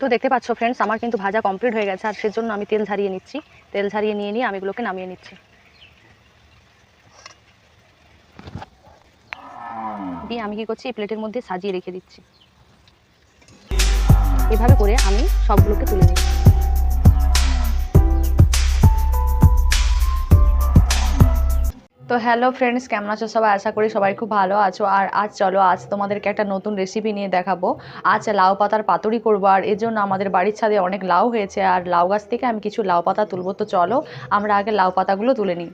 তো দেখতে পাচ্ছ ফ্রেন্ডস আমার কিন্তু ভাজা কমপ্লিট হয়ে গেছে। আর সেজন্য আমি তেল ঝারিয়ে নিচ্ছি। তেল ঝারিয়ে নিয়ে নিয়ে আমি এগুলোকে নামিয়ে নিচ্ছি। দিয়ে আমি কি করছি, এই প্লেটের মধ্যে সাজিয়ে রেখে দিচ্ছি। এভাবে করে আমি সবগুলোকে তুলে নিচ্ছি। তো হ্যালো ফ্রেন্ডস কেমন আছো সবাই? আশা করি সবাই খুব ভালো আছো। আর আজ চলো, আজ তোমাদেরকে একটা নতুন রেসিপি নিয়ে দেখাবো। আজ লাউ পাতার পাতুরি করব। আর এর জন্য আমাদের বাড়ির ছাদে অনেক লাউ হয়েছে। আর লাউ গাছ থেকে আমি কিছু লাউ পাতা তুলবো। তো চলো, আমরা আগে লাউ পাতাগুলো তুলে নিই।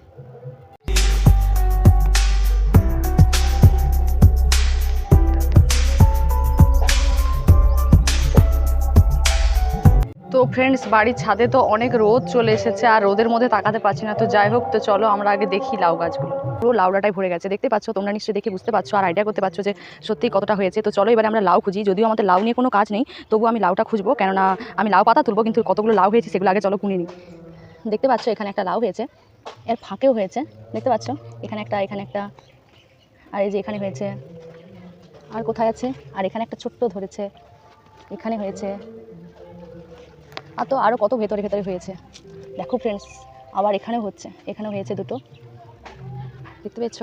তো ফ্রেন্ডস বাড়ির ছাদে তো অনেক রোদ চলে এসেছে আর রোদের মধ্যে তাকাতে পারছি না। তো যাই হোক, তো চলো আমরা আগে দেখি লাউ গাছগুলো। পুরো লাউডাটাই ভরে গেছে। দেখতে পাচ্ছ? তোমরা নিশ্চয়ই দেখে বুঝতে পারছ আর আইডিয়া করতে পারছ যে সত্যি কতটা হয়েছে। তো চলো এবারে আমরা লাউ খুঁজি। যদিও আমাদের লাউ নিয়ে কোনো কাজ নেই তবু আমি লাউটা খুঁজবো। কেননা আমি লাউ পাতা তুলবো, কিন্তু কতগুলো লাউ হয়েছে সেগুলো আগে চলো কুনিয়ে নিই। দেখতে পাচ্ছ? এখানে একটা লাউ হয়েছে। এর ফাঁকেও হয়েছে। দেখতে পাচ্ছ? এখানে একটা এখানে একটা। আর এই যে এখানে হয়েছে। আর কোথায় আছে? আর এখানে একটা ছোট্ট ধরেছে। এখানে হয়েছে। আর তো আরও কত ভেতরে ভেতরে হয়েছে। দেখো ফ্রেন্ডস আবার এখানেও হচ্ছে, এখানেও হয়েছে দুটো। দেখতে পেয়েছ?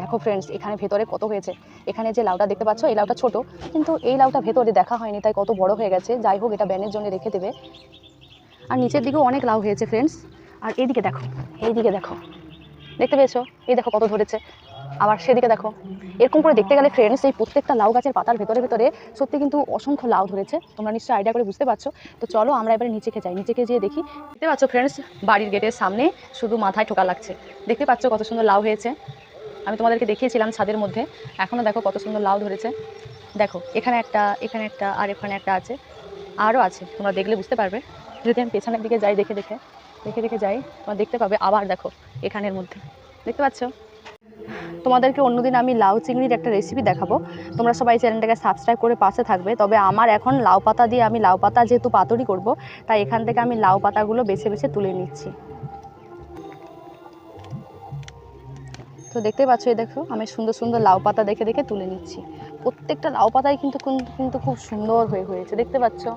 দেখো ফ্রেন্ডস এখানে ভেতরে কত হয়েছে। এখানে যে লাউটা দেখতে পাচ্ছ, এই লাউটা ছোট, কিন্তু এই লাউটা ভেতরে দেখা হয়নি, তাই কত বড় হয়ে গেছে। যাই হোক, এটা ব্যানের জন্য রেখে দেবে। আর নিচের দিকেও অনেক লাউ হয়েছে ফ্রেন্ডস আর এইদিকে দেখো এইদিকে দেখো। দেখতে পেয়েছ? এই দেখো কত ধরেছে। আবার সেদিকে দেখো। এরকম করে দেখতে গেলে ফ্রেন্ডস এই প্রত্যেকটা লাউ গাছের পাতার ভেতরে ভেতরে সত্যি কিন্তু অসংখ্য লাউ ধরেছে। তোমরা নিশ্চয়ই আইডিয়া করে বুঝতে পারছ। তো চলো আমরা এবারে নিচেকে যাই। নিচেকে যেয়ে দেখি। দেখতে পাচ্ছ ফ্রেন্ডস বাড়ির গেটের সামনে শুধু মাথায় ঠোকা লাগছে। দেখতে পাচ্ছ কত সুন্দর লাউ হয়েছে? আমি তোমাদেরকে দেখিয়েছিলাম ছাদের মধ্যে। এখনও দেখো কত সুন্দর লাউ ধরেছে। দেখো, এখানে একটা এখানে একটা, আর এখানে একটা আছে। আরও আছে। তোমরা দেখলে বুঝতে পারবে। যদি আমি পেছনের দিকে যাই, দেখে দেখে দেখে দেখে যাই, তোমরা দেখতে পাবে আবার দেখো এখানের মধ্যে। দেখতে পাচ্ছ? তোমাদেরকে অন্যদিন আমি লাউ চিংড়ির একটা রেসিপি দেখাবো। তোমরা সবাই চ্যানেলটাকে সাবস্ক্রাইব করে পাশে থাকবে। তবে আমার এখন লাউ পাতা দিয়ে আমি লাউ পাতা যেহেতু পাতুরি করব, তাই এখান থেকে আমি লাউ পাতাগুলো বেছে বেছে তুলে নিচ্ছি। তো দেখতে পাচ্ছ, এই দেখো, আমি সুন্দর সুন্দর লাউ পাতা দেখে দেখে তুলে নিচ্ছি। প্রত্যেকটা লাউ পাতাই কিন্তু কিন্তু- খুব সুন্দর হয়ে হয়েছে, দেখতে পাচ্ছ?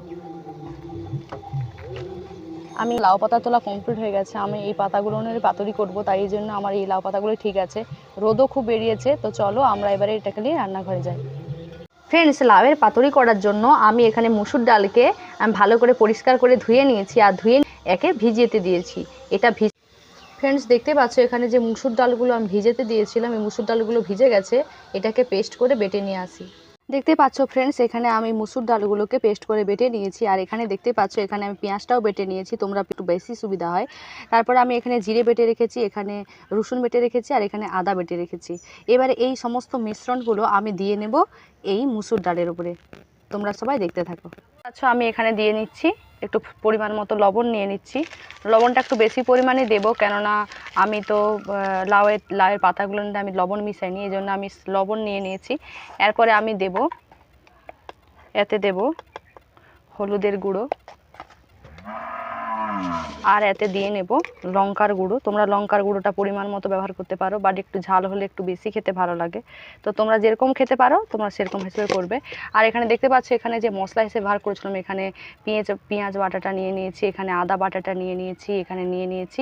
আমি লাউ পাতা তোলা কমপ্লিট হয়ে গেছে। আমি এই পাতাগুলো নিয়ে পাতুরি করব, তাই জন্য আমার এই লাউ পাতাগুলো ঠিক আছে। রোদও খুব বেরিয়েছে, তো চলো আমরা এবারে এটাকে নিয়ে রান্নাঘরে যাই। ফ্রেন্ডস লাউয়ের পাতুরি করার জন্য আমি এখানে মুসুর ডালকে আমি ভালো করে পরিষ্কার করে ধুয়ে নিয়েছি আর ধুয়ে একে ভিজিয়েতে দিয়েছি। এটা ভিজ ফ্রেন্ডস দেখতে পাচ্ছ এখানে যে মুসুর ডালগুলো আমি ভিজেতে দিয়েছিলাম, এই মুসুর ডালগুলো ভিজে গেছে। এটাকে পেস্ট করে বেটে নিয়ে আসি। দেখতে পাচ্ছ ফ্রেন্ডস এখানে আমি মুসুর ডালগুলোকে পেস্ট করে বেটে নিয়েছি। আর এখানে দেখতে পাচ্ছ, এখানে আমি পেঁয়াজটাও বেটে নিয়েছি, তোমরা একটু বেশি সুবিধা হয়। তারপর আমি এখানে জিরে বেটে রেখেছি, এখানে রসুন বেটে রেখেছি, আর এখানে আদা বেটে রেখেছি। এবারে এই সমস্ত মিশ্রণগুলো আমি দিয়ে নেব এই মুসুর ডালের উপরে। তোমরা সবাই দেখতে থাকো। আচ্ছা আমি এখানে দিয়ে নিচ্ছি, একটু পরিমাণ মতো লবণ নিয়ে নিচ্ছি। লবণটা একটু বেশি পরিমাণে দেব, কেননা আমি তো লাউয়ের লাউয়ের নিতে আমি লবণ মিশাই মিশাইনি এই জন্য আমি লবণ নিয়ে নিয়েছি। এরপরে আমি দেব, এতে দেব হলুদের গুঁড়ো। আর এতে দিয়ে নেব লঙ্কার গুঁড়ো। তোমরা লঙ্কার গুঁড়োটা পরিমাণ মতো ব্যবহার করতে পারো বাট একটু ঝাল হলে একটু বেশি খেতে ভালো লাগে। তো তোমরা যেরকম খেতে পারো, তোমরা সেরকম হিসেবে করবে। আর এখানে দেখতে পাচ্ছ, এখানে যে মশলা হিসেবে ব্যবহার করেছিলাম, এখানে পেঁয়াজ পেঁয়াজ বাটাটা নিয়ে নিয়েছি, এখানে আদা বাটাটা নিয়ে নিয়েছি, এখানে নিয়ে নিয়েছি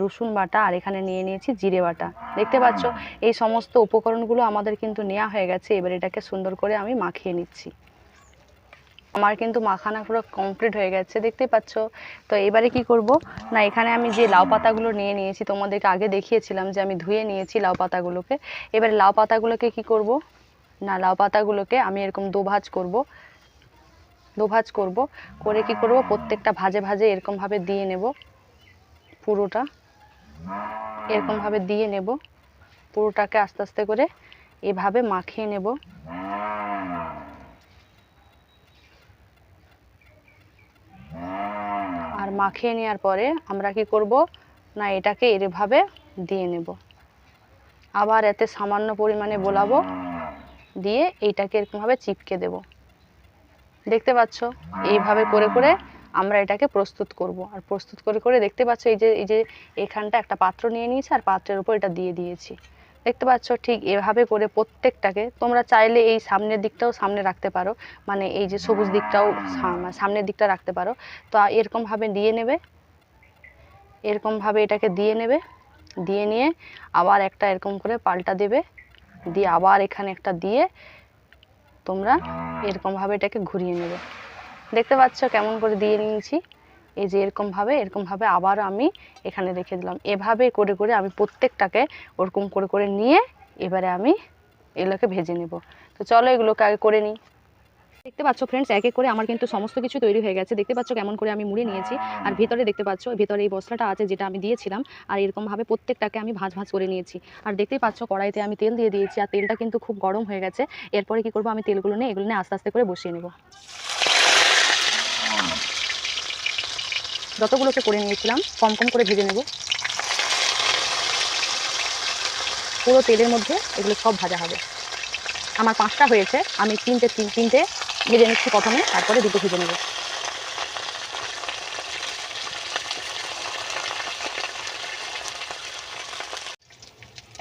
রসুন বাটা, আর এখানে নিয়ে নিয়েছি জিরে বাটা। দেখতে পাচ্ছ, এই সমস্ত উপকরণগুলো আমাদের কিন্তু নেওয়া হয়ে গেছে, এবার এটাকে সুন্দর করে আমি মাখিয়ে নিচ্ছি। আমার কিন্তু মাখানা পুরো কমপ্লিট হয়ে গেছে দেখতে পাচ্ছ? তো এবারে কি করব? না, এখানে আমি যে লাউ পাতাগুলো নিয়ে নিয়েছি, তোমাদেরকে আগে দেখিয়েছিলাম যে আমি ধুয়ে নিয়েছি লাউ পাতাগুলোকে। এবারে লাউ পাতাগুলোকে কি করব? না, লাউ পাতাগুলোকে আমি এরকম দোভাজ করব। দোভাজ করব, করে কি করব? প্রত্যেকটা ভাজে ভাজে এরকমভাবে দিয়ে নেব পুরোটা। এরকমভাবে দিয়ে নেব পুরোটাকে আস্তে আস্তে করে এভাবে মাখিয়ে নেব। মাখিয়ে নেওয়ার পরে আমরা কি করব? না, এটাকে এভাবে দিয়ে নেব। আবার এতে সামান্য পরিমাণে বোলাবো। দিয়ে এইটাকে এরকমভাবে চিপকে দেব। দেখতে পাচ্ছ? এইভাবে করে করে আমরা এটাকে প্রস্তুত করব। আর প্রস্তুত করে করে দেখতে পাচ্ছ এই যে এই যে এখানটা একটা পাত্র নিয়ে নিয়েছি, আর পাত্রের উপর এটা দিয়ে দিয়েছি। দেখতে পাচ্ছ ঠিক এভাবে করে প্রত্যেকটাকে। তোমরা চাইলে এই সামনের দিকটাও সামনে রাখতে পারো। মানে এই যে সবুজ দিকটাও সাম- সামনের দিকটা রাখতে পারো। তো এরকমভাবে দিয়ে নেবে। এরকমভাবে এটাকে দিয়ে নেবে। দিয়ে নিয়ে আবার একটা এরকম করে পাল্টা দেবে। দিয়ে আবার এখানে একটা দিয়ে তোমরা এরকমভাবে এটাকে ঘুরিয়ে নেবে। দেখতে পাচ্ছ কেমন করে দিয়ে নিয়েছি। এই যে এরকমভাবে এরকমভাবে আবার আমি এখানে রেখে দিলাম। এভাবে করে করে আমি প্রত্যেকটাকে ওরকম করে করে নিয়ে এবারে আমি এগুলোকে ভেজে নেব। তো চলো এগুলোকে আগে করে নিই। দেখতে পাচ্ছ ফ্রেন্ডস এক এক করে আমার কিন্তু সমস্ত কিছু তৈরি হয়ে গেছে। দেখতে পাচ্ছ কেমন করে আমি মুড়ে নিয়েছি। আর ভিতরে দেখতে পাচ্ছ, ভিতরে এই মশলাটা আছে যেটা আমি দিয়েছিলাম। আর এরকমভাবে প্রত্যেকটাকে আমি ভাঁজ ভাঁজ করে নিয়েছি। আর দেখতেই পাচ্ছ কড়াইতে আমি তেল দিয়ে দিয়েছি। আর তেলটা কিন্তু খুব গরম হয়ে গেছে। এরপরে কি করব, আমি তেলগুলো নিয়ে এগুলো নিয়ে আস্তে আস্তে করে বসিয়ে নেব। যতগুলোকে করে নিয়েছিলাম, কম কম করে ভেজে নেব। পুরো তেলের মধ্যে এগুলো সব ভাজা হবে। আমার পাঁচটা হয়েছে, আমি তিনটে, তিন, তিনটে ভেজে নিচ্ছি প্রথমে, তারপরে দুটো ভেজে নেব।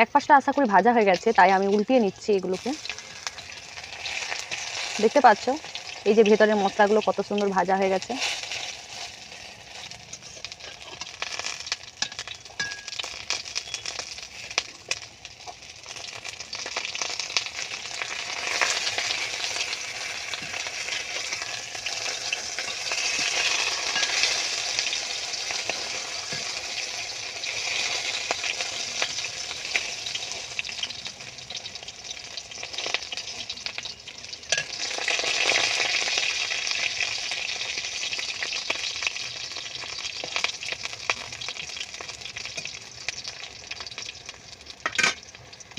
এক পাশটা আশা করি ভাজা হয়ে গেছে, তাই আমি উল্টিয়ে নিচ্ছি এগুলোকে। দেখতে পাচ্ছ? এই যে ভেতরের মশলাগুলো কত সুন্দর ভাজা হয়ে গেছে।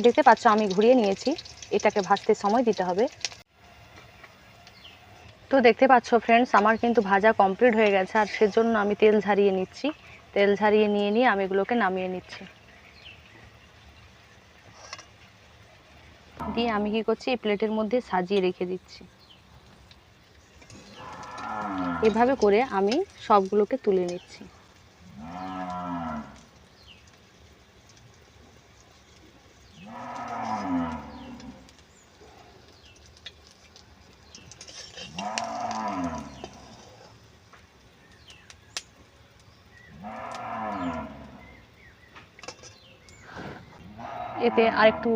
দেখতে পাচ্ছ, আমি ঘুরিয়ে নিয়েছি। এটাকে ভাজতে সময় দিতে হবে। তো দেখতে পাচ্ছ ফ্রেন্ডস আমার কিন্তু ভাজা কমপ্লিট হয়ে গেছে। আর সেজন্য আমি তেল ঝারিয়ে নিচ্ছি। তেল ঝারিয়ে নিয়ে নিয়ে আমি এগুলোকে নামিয়ে নিচ্ছি। দিয়ে আমি কি করছি, এই প্লেটের মধ্যে সাজিয়ে রেখে দিচ্ছি। এভাবে করে আমি সবগুলোকে তুলে নিচ্ছি। এতে আরেকটু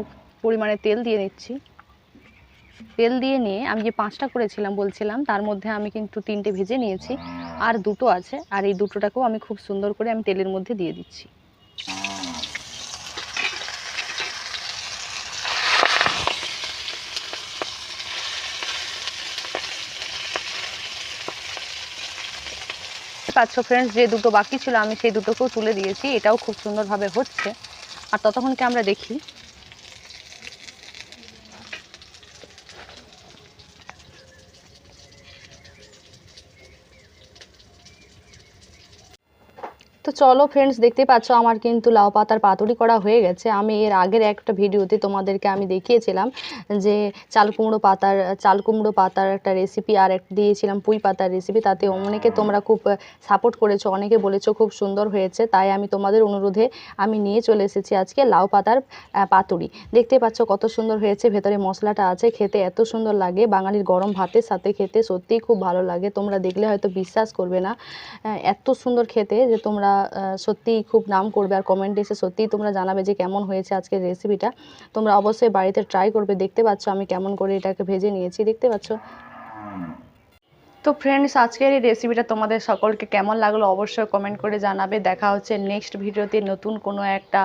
পরিমাণে তেল দিয়ে নিচ্ছি তেল দিয়ে নিয়ে আমি যে পাঁচটা করেছিলাম, বলছিলাম, তার মধ্যে আমি কিন্তু তিনটে ভেজে নিয়েছি। আর দুটো আছে, আর এই দুটোটাকেও আমি খুব সুন্দর করে আমি তেলের মধ্যে দিয়ে দিচ্ছি। পাচ্ছ ফ্রেন্ডস যে দুটো বাকি ছিল, আমি সেই দুটোকেও তুলে দিয়েছি। এটাও খুব সুন্দরভাবে হচ্ছে। আর ততক্ষণকে আমরা দেখি। চলো ফ্রেন্ডস দেখতে পাচ্ছ আমার কিন্তু লাউ পাতার পাতুরি করা হয়ে গেছে। আমি এর আগের একটা ভিডিওতে তোমাদেরকে আমি দেখিয়েছিলাম যে চাল কুমড়ো পাতার, চাল কুমড়ো পাতার একটা রেসিপি আর একটা দিয়েছিলাম পুঁই পাতার রেসিপি তাতে অনেকে তোমরা খুব সাপোর্ট করেছ, অনেকে বলেছ খুব সুন্দর হয়েছে। তাই আমি তোমাদের অনুরোধে আমি নিয়ে চলে এসেছি আজকে লাউ পাতার পাতুরি। দেখতে পাচ্ছ কত সুন্দর হয়েছে, ভেতরে মশলাটা আছে, খেতে এত সুন্দর লাগে। বাঙালির গরম ভাতের সাথে খেতে সত্যিই খুব ভালো লাগে। তোমরা দেখলে হয়তো বিশ্বাস করবে না এত সুন্দর খেতে যে তোমরা সত্যিই খুব নাম করবে আর কমেন্টে এসে সত্যিই তোমরা জানাবে যে কেমন হয়েছে আজকের রেসিপিটা তোমরা অবশ্যই বাড়িতে ট্রাই করবে, দেখতে পাচ্ছ আমি কেমন করে এটাকে ভেজে নিয়েছি, দেখতে পাচ্ছ? তো ফ্রেন্ডস আজকের এই রেসিপিটা তোমাদের সকলকে কেমন লাগল অবশ্যই কমেন্ট করে জানাবে। দেখা হচ্ছে নেক্সট ভিডিওতে নতুন কোনো একটা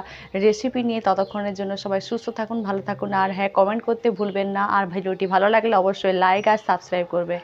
রেসিপি নিয়ে। ততক্ষণের জন্য সবাই সুস্থ থাকুন, ভালো থাকুন। আর হ্যাঁ কমেন্ট করতে ভুলবেন না। আর ভিডিওটি ভালো লাগলে অবশ্যই লাইক আর সাবস্ক্রাইব করবে।